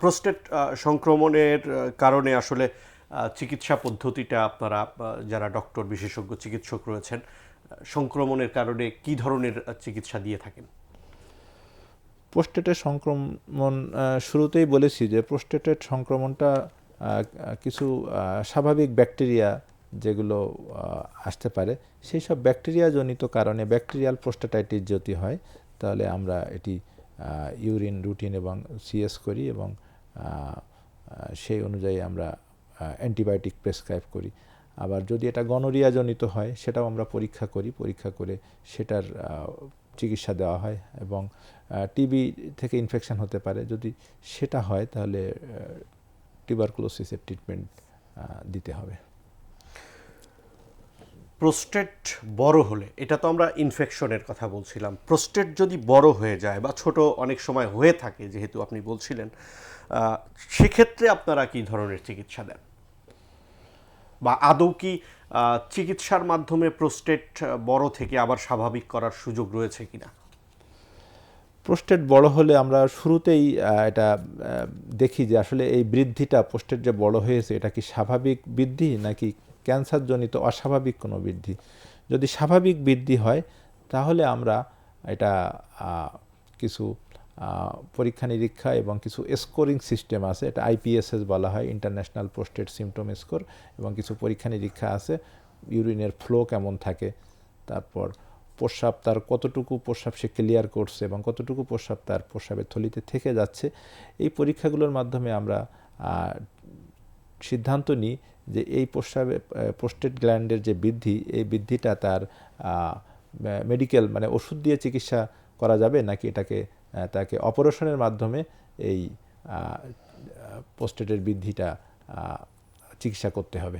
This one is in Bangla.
প্রোস্টেট সংক্রমণের কারণে আসলে চিকিৎসা পদ্ধতিটা আপনারা যারা ডক্টর বিশেষজ্ঞ, চিকিৎসক রয়েছেন সংক্রমণের কারণে কি ধরনের চিকিৎসা দিয়ে থাকেন? প্রোস্টেটের সংক্রমণ শুরুতেই বলেছি যে প্রোস্টেটের সংক্রমণটা কিছু স্বাভাবিক ব্যাকটেরিয়া যেগুলো আসতে পারে, সেই সব ব্যাকটেরিয়াজনিত কারণে ব্যাকটেরিয়াল প্রোস্টেটাইটিস যদি হয়, তাহলে আমরা এটি ইউরিন রুটিন এবং সিএস করি এবং সেই অনুযায়ী আমরা অ্যান্টিবায়োটিক প্রেসক্রাইব করি। আবার যদি এটা গনোরিয়াজনিত হয়, সেটাও আমরা পরীক্ষা করি। পরীক্ষা করে সেটার চিকিৎসা দেওয়া হয় এবং টিবি থেকে ইনফেকশন হতে পারে। যদি সেটা হয়, তাহলে টিউবারকুলোসিসের ট্রিটমেন্ট দিতে হবে। প্রোস্টেট বড় হলে, এটা তো আমরা ইনফেকশনের কথা বলছিলাম, প্রোস্টেট যদি বড় হয়ে যায় বা ছোট অনেক সময় হয়ে থাকে, যেহেতু আপনি বলছিলেন সেক্ষেত্রে আপনারা কি ধরনের চিকিৎসা দেন? বা আদৌ কি চিকিৎসার মাধ্যমে প্রোস্টেট বড় থেকে আবার স্বাভাবিক করার সুযোগ রয়েছে কিনা? প্রোস্টেট বড় হলে আমরা শুরুতেই এটা দেখি যে আসলে এই বৃদ্ধিটা প্রোস্টেট যে বড় হয়েছে, এটা কি স্বাভাবিক বৃদ্ধি নাকি ক্যান্সারজনিত অস্বাভাবিক কোনো বৃদ্ধি। যদি স্বাভাবিক বৃদ্ধি হয়, তাহলে আমরা এটা কিছু পরীক্ষা নিরীক্ষা এবং কিছু স্কোরিং সিস্টেম আছে, এটা আইপিএসএস বলা হয় ইন্টারন্যাশনাল পোস্টেড সিমটম স্কোর এবং কিছু পরীক্ষা নিরীক্ষা আছে ইউরিনের ফ্লো কেমন থাকে, তারপর প্রস্রাব তার কতটুকু প্রস্রাব সে ক্লিয়ার করছে এবং কতটুকু প্রস্রাব তার প্রস্রাবের থলিতে থেকে যাচ্ছে, এই পরীক্ষাগুলোর মাধ্যমে আমরা সিদ্ধান্ত নিই যে এই প্রস্রাবে প্রোস্টেট গ্ল্যান্ডের যে বৃদ্ধি, এই বৃদ্ধিটা তার মেডিকেল মানে ওষুধ দিয়ে চিকিৎসা করা যাবে নাকি এটাকে তাকে অপারেশনের মাধ্যমে এই প্রোস্টেটের বৃদ্ধিটা চিকিৎসা করতে হবে?